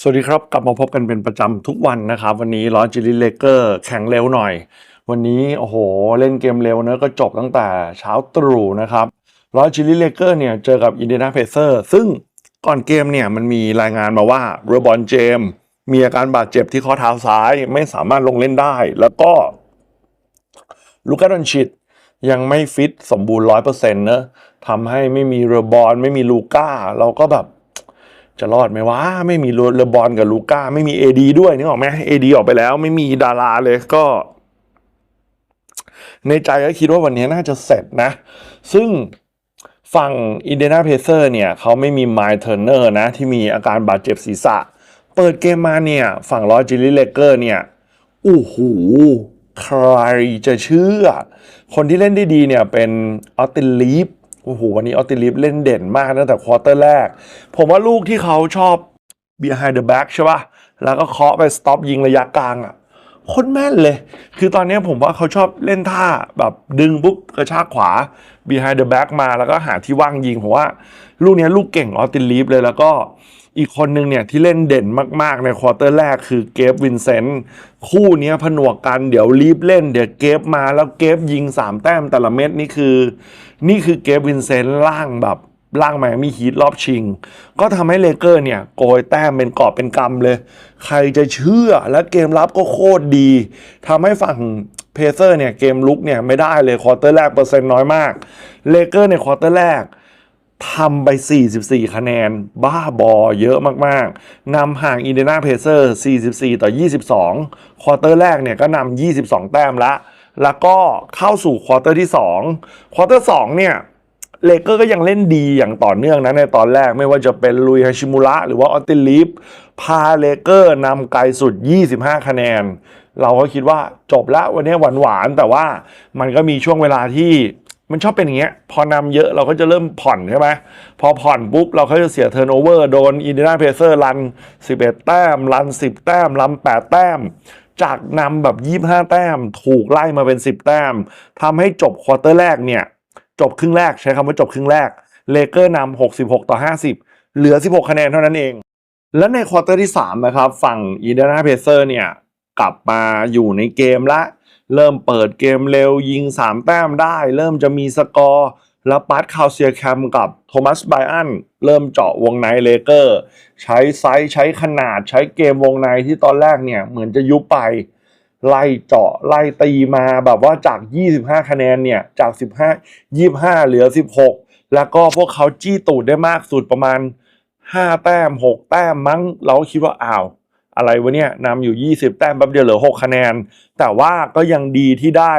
สวัสดีครับ กลับมาพบกันเป็นประจำทุกวันนะครับ วันนี้ลอจิลิเลเกอร์แข่งเร็วหน่อย วันนี้โอ้โห เล่นเกมเร็วเนะก็จบตั้งแต่เช้าตรู่นะครับลอจิลิเลเกอร์เนี่ยเจอกับอินเดียนาเพเซอร์ซึ่งก่อนเกมเนี่ยมันมีรายงานมาว่าเรบอนเจมมีอาการบาดเจ็บที่ข้อเท้าซ้ายไม่สามารถลงเล่นได้ แล้วก็ลูกาดอนชิดยังไม่ฟิตสมบูรณ์ร้อยเปอร์เซ็นต์เนอะทำให้ไม่มีเรบอนไม่มีลูก้าเราก็แบบ จะรอดไหมวะไม่มีเลบอลกับลูก้า ไม่มีเอดีด้วยนึกออกไหมเอดีออกไปแล้ว ไม่มีดาราเลยก็ ในใจก็คิดว่าวันนี้น่าจะเสร็จนะ ซึ่งฝั่งอินเดียนาเพเซอร์เนี่ย เขาไม่มีไมล์เทอร์เนอร์นะ ที่มีอาการบาดเจ็บศีรษะ เปิดเกมมาเนี่ย ฝั่งลอจิลิเลเกอร์เนี่ยโอ้โหใครจะเชื่อ คนที่เล่นได้ดีเนี่ยเป็นออตตินลีฟ โอ้โหวันนี้ออตติลีฟเล่นเด่นมากตั้งแต่ควอเตอร์แรก ผมว่าลูกที่เขาชอบ behind the back ใช่ป่ะ แล้วก็เคาะไป stop ยิงระยะกลางอะโคนแม่นเลย คือตอนนี้ผมว่าเขาชอบเล่นท่าแบบดึงปุ๊บกระชากขวา behind the back มาแล้วก็หาที่ว่างยิงผมว่า ลูกเนี้ยลูกเก่งออติลีฟเลยแล้วก็อีกคนนึงเนี่ยที่เล่นเด่นมากๆ ในควอเตอร์แรกคือเกฟวินเซนต์คู่เนี้ยผนวกกันเดี๋ยวลีฟเล่น เดี๋ยวเกฟมาแล้วเกฟยิง 3 แต้มแต่ละเม็ดนี่คือ นี่คือเกฟวินเซนต์ล่างแบบล่างไมอามีฮีทรอบชิง ก็ทำให้เลเกอร์เนี่ย โกยแต้มเป็นกอบเป็นกำเลย ใครจะเชื่อและเกมรับก็โคตรดีทำให้ฝั่งเพเซอร์เนี่ย เกมลุกเนี่ย ไม่ได้เลยควอเตอร์แรกเปอร์เซ็นต์น้อยมากเลเกอร์ในควอเตอร์แรกทำไป 44 คะแนน บ้าบอเยอะมาก ๆ นำห่างอินเดียนาเพเซอร์ 44 ต่อ 22 ควอเตอร์แรกเนี่ยก็นำ22 แต้มละ แล้วก็เข้าสู่ควอเตอร์ที่2ควอเตอร์2เนี่ยเลเกอร์ก็ยังเล่นดีอย่างต่อเนื่องนะในตอนแรกไม่ว่าจะเป็นลุยฮาชิมุระหรือว่าออตติลีฟพาเลเกอร์นำไกลสุด 25 คะแนน เราก็คิดว่าจบละวันนี้หวานๆ แต่ว่ามันก็มีช่วงเวลาที่มันชอบเป็นอย่างเงี้ย พอนำเยอะเราก็จะเริ่มผ่อนใช่ไหมพอผ่อนปุ๊บ เราก็จะเสียเทิร์นโอเวอร์โดนอินเดียนาเพเซอร์รัน 11 แต้ม รัน 10 แต้มรัน8แต้ม จากนำแบบ 25 แต้ม ถูกไล่มาเป็น 10 แต้มทำให้จบควอเตอร์แรกเนี่ย จบครึ่งแรกใช้คำว่าจบครึ่งแรก เลเกอร์นำ66 ต่อ 50 เหลือ 16 คะแนนเท่านั้นเอง และในควอเตอร์ที่ 3 นะครับ ฝั่งอีเดนาเพเซอร์เนี่ย กลับมาอยู่ในเกมละ เริ่มเปิดเกมเร็วยิง 3 แต้มได้ เริ่มจะมีสกอร์ แล้วปัดคาวเซียแคมกับโทมัสไบอันเริ่มเจาะวงในเลเกอร์ ใช้ไซส์ใช้ขนาดใช้เกมวงในที่ตอนแรกเนี่ยเหมือนจะยุบไป ไล่เจาะไล่ตีมาแบบว่าจาก 25 คะแนนเนี่ย จาก 15 25 เหลือ 16 แล้วก็พวกเขาจี้ตูดได้มากสุดประมาณ 5 แต้ม 6 แต้มมั้ง เราก็คิดว่าอ้าวอะไรวะเนี่ยนำอยู่ 20 แต้มแป๊บเดียวเหลือ 6 คะแนน แต่ว่าก็ยังดีที่ได้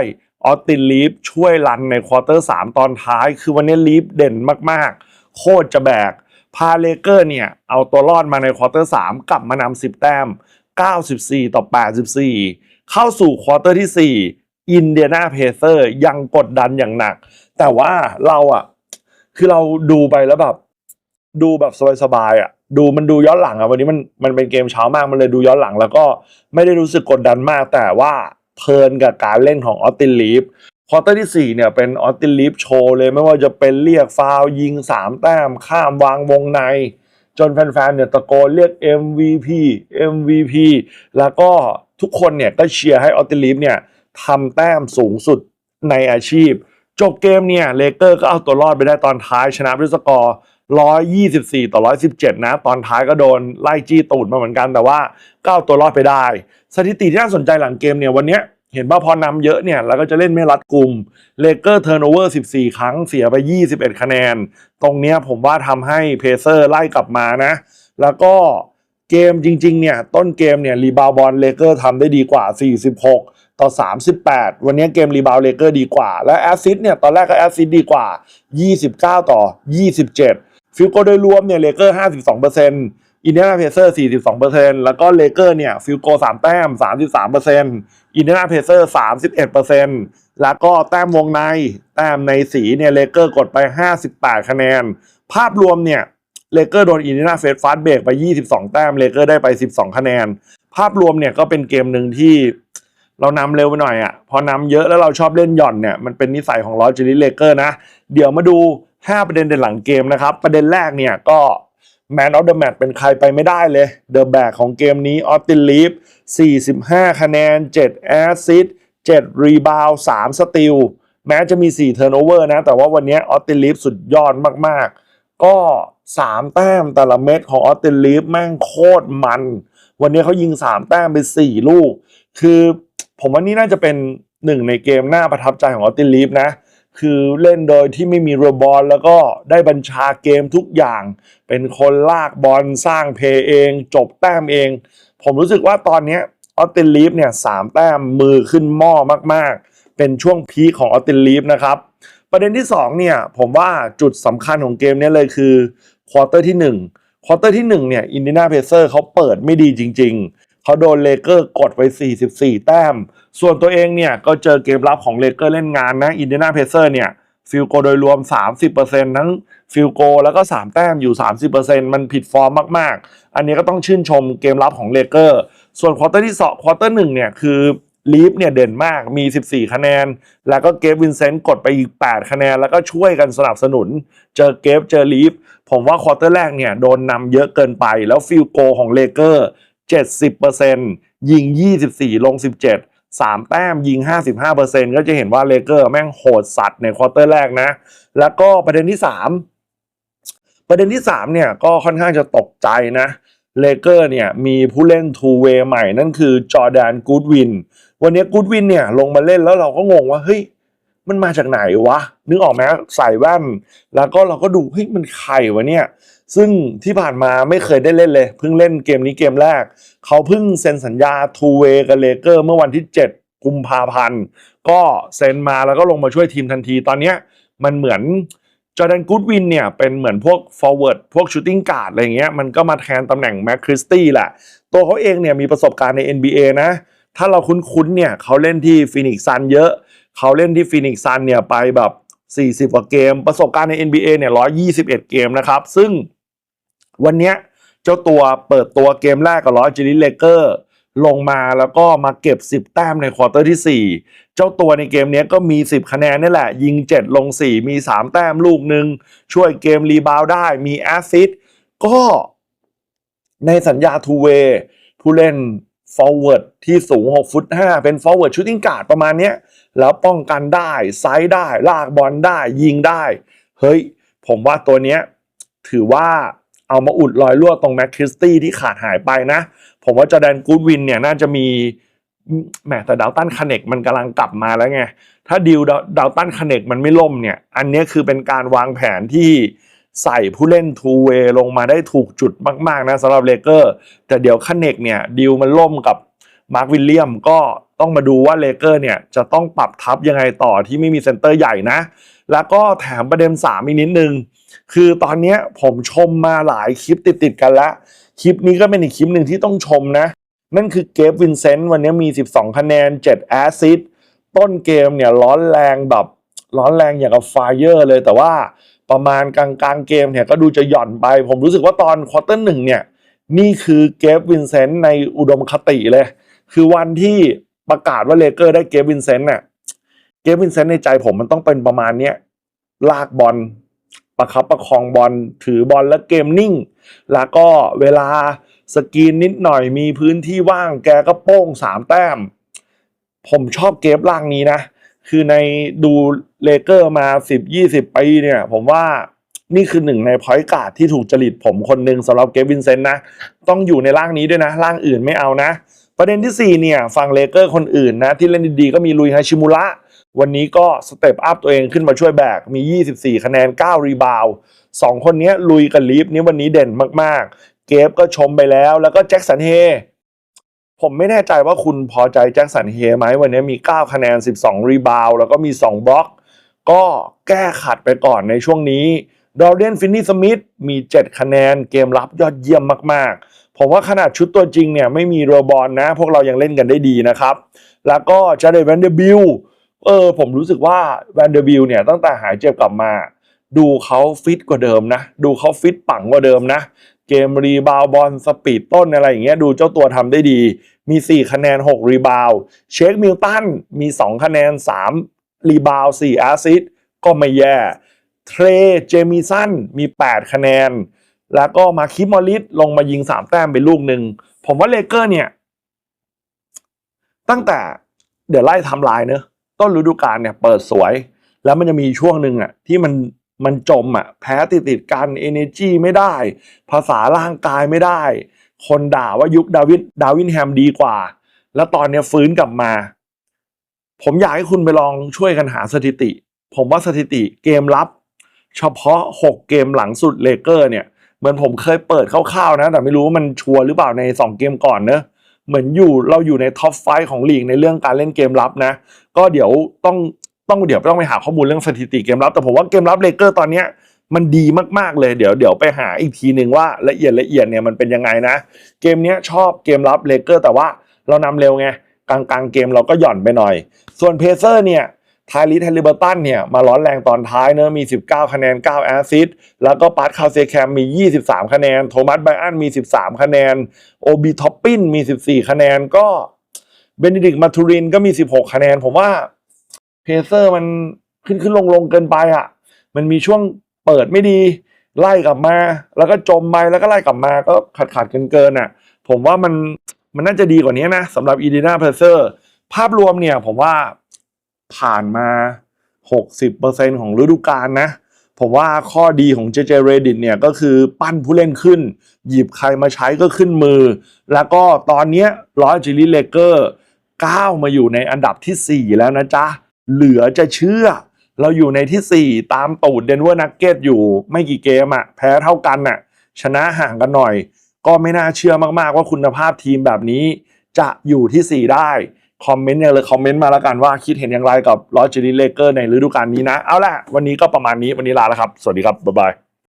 ออสตินลีฟช่วยรันในควอเตอร์ 3 ตอนท้าย คือวันนี้ลีฟเด่นมากๆ โคตรจะแบก พาเลเกอร์เนี่ย เอาตัวรอดมาในควอเตอร์ 3 กลับมานำ10 แต้ม 94 ต่อ 84 เข้าสู่ควอเตอร์ที่ 4 อินเดียนาเพเซอร์ยังกดดันอย่างหนัก แต่ว่าเราอะคือเราดูไปแล้วแบบ ดูแบบสบายๆอะดูมันดูย้อนหลังอะวันนี้มันมันเป็นเกมเช้ามากมันเลยดูย้อนหลัง แล้วก็ไม่ได้รู้สึกกดดันมากแต่ว่า เพลินกับการเล่นของออสตินลีฟควอเตอร์ที่ 4 เนี่ย เป็นออสตินลีฟโชว์เลยไม่ว่าจะเป็นเรียกฟาวยิง 3 แต้ม ข้ามวางวงใน จนแฟนๆ เนี่ยตะโกนเรียก MVP MVP แล้วก็ทุกคนเนี่ย ก็เชียร์ให้ออสตินลีฟเนี่ยทำแต้มสูงสุดในอาชีพ จบเกมเนี่ยเลเกอร์ก็เอาตัวรอดไปได้ตอนท้ายชนะด้วยสกอร์ 124 ต่อ 117 นะ ตอนท้ายก็โดนไล่จี้ตูดมาเหมือนกันแต่ว่าก็เอาตัวรอดไปได้ สถิติที่น่าสนใจหลังเกมเนี่ยวันนี้เห็นว่าพอนำเยอะเนี่ยแล้วก็จะเล่นไม่รัดกลุ่มเลเกอร์เทิร์นโอเวอร์14 ครั้งเสียไป 21 คะแนน ตรงเนี้ยผมว่าทำให้เพเซอร์ไล่กลับมานะ แล้วก็เกมจริงๆเนี่ยต้นเกมเนี่ยรีบาวบอลเลเกอร์ทำได้ดีกว่า 46 ต่อ 38 วันนี้เกมรีบาวเลเกอร์ดีกว่า และแอสซิสเนี่ยตอนแรกก็แอสซิสดีกว่า 29 ต่อ 27 ฟิลโกโดยรวมเนี่ยเลเกอร์52%อินเดียนาเพเซอร์42%แล้วก็เลเกอร์เนี่ยฟิลโก3แต้ม33%อินเดียนาเพเซอร์31%แล้วก็แต้มวงในแต้มในสีเนี่ยเลเกอร์กดไป58คะแนน ภาพรวมเนี่ยเลเกอร์โดนอินเดียนาเฟสฟาสเบรกไป 22 แต้ม เลเกอร์ได้ไป 12 คะแนน ภาพรวมเนี่ยก็เป็นเกมหนึ่งที่เรานำเร็วไปหน่อยอะ่ะ พอนำเยอะแล้วเราชอบเล่นหย่อนเนี่ย มันเป็นนิสัยของลอจิลิเลเกอร์นะ เดี๋ยวมาดู 5 ประเด็นเด่นหลังเกมนะครับ ประเด็นแรกเนี่ยก็แมนออฟเดอะแมตเป็นใครไปไม่ได้เลย เดอะแบกของเกมนี้ออสตินลีฟ45 คะแนน 7 แอสซิส7รีบาว3สติลแม้จะมี 4 เทิร์นโอเวอร์นะ แต่ว่าวันนี้ออสตินลีฟสุดยอดมากๆ ก็ 3 แต้มแต่ละเม็ดของออสตินลีฟแม่งโคตรมัน วันนี้เขายิง 3 แต้มไป4ลูก คือผมว่านี่น่าจะเป็นหนึ่งในเกมน่าประทับใจของออสตินลีฟนะ คือเล่นโดยที่ไม่มีเรือบอลแล้วก็ได้บัญชาเกมทุกอย่าง เป็นคนลากบอลสร้างเพย์เอง จบแต้มเอง ผมรู้สึกว่าตอนนี้ออสตินลีฟเนี่ยสามแต้มมือขึ้นหม้อมากๆ เป็นช่วงพีคของออสตินลีฟนะครับ ประเด็นที่ 2 เนี่ย ผมว่าจุดสำคัญของเกมนี้เลยคือควอเตอร์ที่ 1ควอเตอร์ที่1เนี่ยอินดินาเพเซอร์เขาเปิดไม่ดีจริง เขาโดนเลเกอร์กดไป 44 แต้ม ส่วนตัวเองเนี่ย ก็เจอเกมรับของเลเกอร์เล่นงานนะอินเดินาเพเซอร์เนี่ยฟิลโกโดยรวม 30%ทั้งฟิลโกแล้วก็ 3 แต้มอยู่ 30%มันผิดฟอร์มมากๆ อันนี้ก็ต้องชื่นชมเกมรับของเลเกอร์ ส่วนควอเตอร์ที่2ควอเตอร์หนึ่งเนี่ยคือลีฟเนี่ยเด่นมากมี 14 คะแนน แล้วก็เกฟวินเซนต์กดไปอีก 8 คะแนน แล้วก็ช่วยกันสนับสนุน เจอเกฟเจอลีฟผมว่าควอเตอร์แรกเนี่ยโดนนำเยอะเกินไป แล้วฟิลโกของเลเกอร์ 70%ยิง 24 ลง 17 3 แต้มยิง 55%ก็จะเห็นว่าเลเกอร์แม่งโหดสัตว์ในควอเตอร์แรกนะ แล้วก็ประเด็นที่ 3 ประเด็นที่ 3 เนี่ยก็ค่อนข้างจะตกใจนะเลเกอร์เนี่ยมีผู้เล่นทูเวย์ใหม่นั่นคือจอร์แดนกูดวิน วันนี้กูดวินเนี่ยลงมาเล่นแล้วเราก็งงว่าเฮ้ยมันมาจากไหนวะ นึกออกไหมใส่แว่น แล้วก็เราก็ดูเฮ้ยมันใครวะเนี่ย ซึ่งที่ผ่านมาไม่เคยได้เล่นเลย เพิ่งเล่นเกมนี้เกมแรก เขาเพิ่งเซ็นสัญญาทูเวกับเลเกอร์เมื่อวันที่ 7 กุมภาพันธ์ ก็เซ็นมาแล้วก็ลงมาช่วยทีมทันที ตอนนี้มันเหมือนจอร์แดนกูดวินเนี่ยเป็นเหมือนพวก forward พวก shooting guard อะไรเงี้ยมันก็มาแทนตำแหน่งแม็กคริสตี้แหละ ตัวเขาเองเนี่ยมีประสบการณ์ใน NBA นะ ถ้าเราคุ้นๆเนี่ยเขาเล่นที่ฟินิกซันเยอะ เขาเล่นที่ฟินิกซันเนี่ยไปแบบ 40 กว่าเกม ประสบการณ์ใน NBA เนี่ย 121 เกมนะครับ ซึ่ง วันนี้เจ้าตัวเปิดตัวเกมแรกกับลอสจิลิเลเกอร์ลงมาแล้วก็มาเก็บ 10 แต้มในควอเตอร์ที่ 4 เจ้าตัวในเกมนี้ก็มี 10 คะแนนนี่แหละ ยิง 7 ลง 4 มี 3 แต้มลูกหนึ่งช่วยเกมรีบาวด์ได้มีแอสซิสก็ในสัญญาทูเวผู้เล่น forward ที่สูง 6 ฟุต 5 เป็น forward shooting guard ประมาณนี้แล้วป้องกันได้ไซด์ได้ ลากบอลได้ ยิงได้ เฮ้ย ผมว่าตัวเนี้ยถือว่า เอามาอุดรอยรั่วตรงแม็กคริสตี้ที่ขาดหายไปนะ ผมว่าจอแดนกูดวินเนี่ยน่าจะมีแหมแต่ดาวตันคเนกมันกำลังกลับมาแล้วไง ถ้าดิวดาวตันคเนกมันไม่ล่มเนี่ย อันนี้คือเป็นการวางแผนที่ใส่ผู้เล่นทูเวลงมาได้ถูกจุดมาก ๆ นะสำหรับเลเกอร์ แต่เดี๋ยวคเนกเนี่ยดิวมันล่มกับมาร์ควิลเลียมก็ ต้องมาดูว่าเลเกอร์เนี่ยจะต้องปรับทับยังไงต่อที่ไม่มีเซนเตอร์ใหญ่นะ แล้วก็แถมประเด็น 3 อีกนิดนึง คือตอนนี้ผมชมมาหลายคลิปติดๆกันแล้วคลิปนี้ก็เป็นอีกคลิปหนึ่งที่ต้องชมนะ นั่นคือเกฟวินเซนต์วันนี้มี 12 คะแนน 7 แอสซิสต์ต้นเกมเนี่ยร้อนแรงแบบร้อนแรงอย่างกับไฟเยอร์เลยแต่ว่าประมาณกลางกลางๆเกมเนี่ยก็ดูจะหย่อนไป ผมรู้สึกว่าตอนควอเตอร์หนึ่งเนี่ยนี่คือเกฟวินเซนต์ในอุดมคติเลย คือวันที่ ประกาศว่าเลเกอร์ได้เกวินเซนต์น่ะเกวินเซนต์ในใจผมมันต้องเป็นประมาณเนี้ยลากบอลประคับประคองบอลถือบอลแล้วเกมนิ่ง แล้วก็เวลาสกรีนนิดหน่อยมีพื้นที่ว่างแกก็โป้งสามแต้ม ผมชอบเกฟล่างนี้นะ คือในดูเลเกอร์มา 10-20 ปีเนี่ย ผมว่านี่คือหนึ่งในพอยต์การ์ดที่ถูกจริตผมคนหนึ่งสำหรับเกวินเซนต์นะ ต้องอยู่ในร่างนี้ด้วยนะ ร่างอื่นไม่เอานะ ประเด็นที่ 4 เนี่ยฝั่งเลเกอร์คนอื่นนะ ที่เล่นดีๆ ก็มีลุยฮาชิมุระ วันนี้ก็สเตปอัพตัวเองขึ้นมาช่วยแบก มี 24 คะแนน 9 รีบาวสองคนนี้ลุยกับลีฟนี่วันนี้เด่นมากๆ เกฟก็ชมไปแล้ว แล้วก็แจ็คสันเฮ ผมไม่แน่ใจว่าคุณพอใจแจ็คสันเฮไหมวันนี้มี 9 คะแนน 12 รีบาวแล้วก็มี 2 บล็อก ก็แก้ขัดไปก่อนในช่วงนี้ดอร์เดนฟินนี่สมิธมี 7 คะแนนเกมรับยอดเยี่ยมมากๆ ผมว่าขนาดชุดตัวจริงเนี่ยไม่มีโรบอลนะ พวกเรายังเล่นกันได้ดีนะครับ แล้วก็จาเดแวนเดอร์บิลเออผมรู้สึกว่าแวนเดอร์บิลเนี่ยตั้งแต่หายเจ็บกลับมา ดูเขาฟิตกว่าเดิมนะ ดูเขาฟิตปังกว่าเดิมนะ เกมรีบาวบอลสปีดต้นอะไรอย่างเงี้ยดูเจ้าตัวทำได้ดี มี 4 คะแนน 6 รีบาวเชคมิลตันมี 2 คะแนน 3 รีบาว4แอสซิสต์ก็ไม่แย่เทรเจมิสันมี 8 คะแนน แล้วก็มาคิมมอริสลงมายิงสามแต้มไปลูกหนึ่ง ผมว่าเลเกอร์เนี่ย ตั้งแต่เดี๋ยวไล่ทำลายเนอะต้นฤดูกาลเนี่ยเปิดสวย แล้วมันจะมีช่วงหนึ่งอะ ที่มันมันจมอะ แพ้ติดติดกัน energy ไม่ได้ ภาษาร่างกายไม่ได้ คนด่าว่ายุคดาวิดดาวินแฮมดีกว่า แล้วตอนเนี้ยฟื้นกลับมา ผมอยากให้คุณไปลองช่วยกันหาสถิติ ผมว่าสถิติเกมรับ เฉพาะ 6 เกมหลังสุดเลเกอร์เนี่ย เหมือนผมเคยเปิดคร่าวๆนะ แต่ไม่รู้ว่ามันชัวร์หรือเปล่าใน 2 เกมก่อนเนอะเหมือนอยู่เราอยู่ในท็อปไฟของลีกในเรื่องการเล่นเกมรับนะ ก็เดี๋ยวต้องต้องเดี๋ยวต้องไปหาข้อมูลเรื่องสถิติเกมรับ แต่ผมว่าเกมรับเลเกอร์ตอนเนี้ยมันดีมากๆเลยเดี๋ยวเดี๋ยวไปหาอีกทีหนึ่งว่าละเอียดละเอียดเนี่ยมันเป็นยังไงนะ เกมเนี้ยชอบเกมรับเลเกอร์แต่ว่าเรานำเร็วไงกลางกลางๆเกมเราก็หย่อนไปหน่อย ส่วนเพเซอร์เนี่ย ไทลิสเฮลิเบอร์ตันเนี่ยมาร้อนแรงตอนท้ายเนอะมี 19 คะแนน 9 แอสซิสแล้วก็ปาร์ตคาเซแคมมี 23 คะแนน โทมัสไบอันมี 13 คะแนน โอบีท็อปปินมี 14 คะแนนก็เบนดิดิกมาทูรินก็มี 16 คะแนน ผมว่าเพเซอร์มันขึ้นขึ้นลงลงเกินไปอะ มันมีช่วงเปิดไม่ดี ไล่กลับมา แล้วก็จมไปแล้วก็ไล่กลับมาก็ขาดขาดเกินเกินอะ ผมว่ามันมันน่าจะดีกว่านี้นะสำหรับอีดีนาเพเซอร์ภาพรวมเนี่ยผมว่า ผ่านมา 60%ของฤดูกาลนะผมว่าข้อดีของ JJ Reddit เนี่ยก็คือปั้นผู้เล่นขึ้น หยิบใครมาใช้ก็ขึ้นมือ แล้วก็ตอนนี้ร้อยจิลิเลเกอร์ก้าวมาอยู่ในอันดับทีสี่4 แล้วนะจ๊ะ เหลือจะเชื่อ เราอยู่ในที่ 4 ตามตูดเดนเวอร์นักเก็ตอยู่ไม่กี่เกมอะแพ้เท่ากันน่ะชนะห่างกันหน่อย ก็ไม่น่าเชื่อมากๆว่าคุณภาพทีมแบบนี้จะอยู่ที่ 4 ได้ คอมเมนต์เนี่ยเลยคอมเมนต์มาแล้วกันว่าคิดเห็นอย่างไรกับลอจิลิเลเกอร์ในฤดูกาลนี้นะ เอาล่ะ วันนี้ก็ประมาณนี้วันนี้ลาแล้วครับ สวัสดีครับ บ๊ายบาย